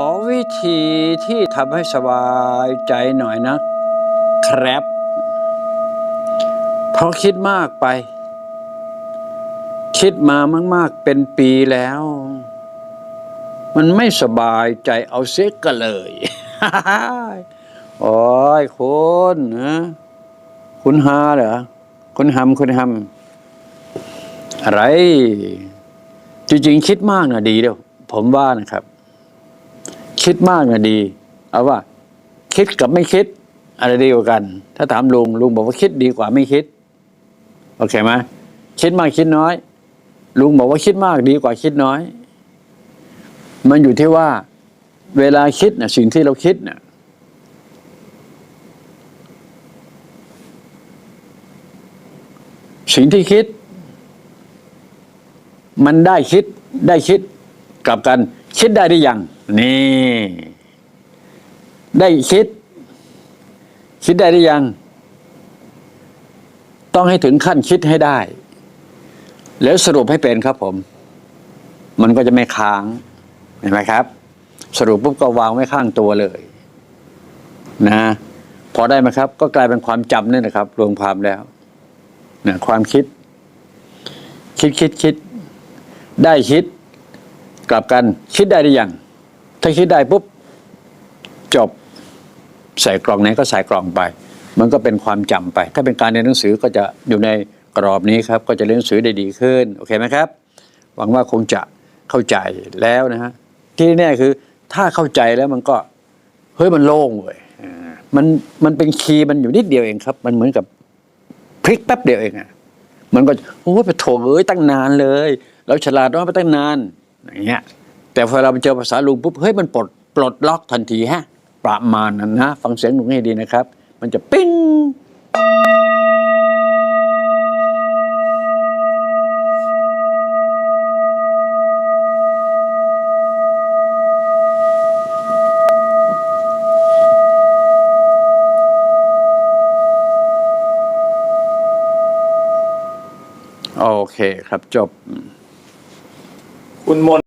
อวิธีที่ทำให้สบายใจหน่อยนะครับ เพราะคิดมากไป คิดมามาก ๆ เป็นปีแล้ว มันไม่สบายใจเอาเสียก็เลยโอ้ยคุณนะคุณฮาเหรอคุณหำคุณหำอะไร จริง ๆ คิดมากนะดีเดียวผมว่านะครับ คิดมากนะดี เอาว่า คิดกับไม่คิด อะไรดีกว่ากัน ถ้าถามลุงลุงบอกว่าคิดดีกว่าไม่คิดโอเคไหมคิดมากคิดน้อย ลุงบอกว่าคิดมากดีกว่าคิดน้อย มันอยู่ที่ว่า เวลาคิดนะสิ่งที่เราคิดนะสิ่งที่คิด มันได้คิดได้คิดกลับกัน คิดได้หรือยัง นี่ ได้คิด คิดได้หรือยัง ต้องให้ถึงขั้นคิดให้ได้ แล้วสรุปให้เป็นครับผม มันก็จะไม่ค้าง เห็นไหมครับ สรุปปุ๊บก็วางไว้ข้างตัวเลย นะพอได้ไหมครับ ก็กลายเป็นความจำนี่นะครับ รวมความแล้วนะความคิด คิดคิดคิด ได้คิด กลับกันคิดได้หรือยังถ้าคิดได้ปุ๊บจบใส่กล่องไหนก็ใส่กล่องไป มันก็เป็นความจำไป ถ้าเป็นการเรียนหนังสือก็จะอยู่ในกรอบนี้ครับ ก็จะเรียนหนังสือได้ดีขึ้นโอเคไหมครับ หวังว่าคงจะเข้าใจแล้วนะฮะที่แน่คือถ้าเข้าใจแล้วมันก็เฮ้ยมันโล่งเว้ยมันมันเป็นคีย์มันอยู่นิดเดียวเองครับ มันเหมือนกับพลิกแป๊บเดียวเองอะมันก็โอ้ยไปโถเอ้ยตั้งนานเลยเราฉลาดน้อยไปตั้งนาน อย่างเงี้ยแต่พอเราไปเจอภาษาลุงปุ๊บเฮ้ยมันปลดปลดล็อกทันทีฮะ ประมาณนั้นนะ ฟังเสียงลุงให้ดีนะครับ มันจะปิ้งโอเคครับจบ คุณมน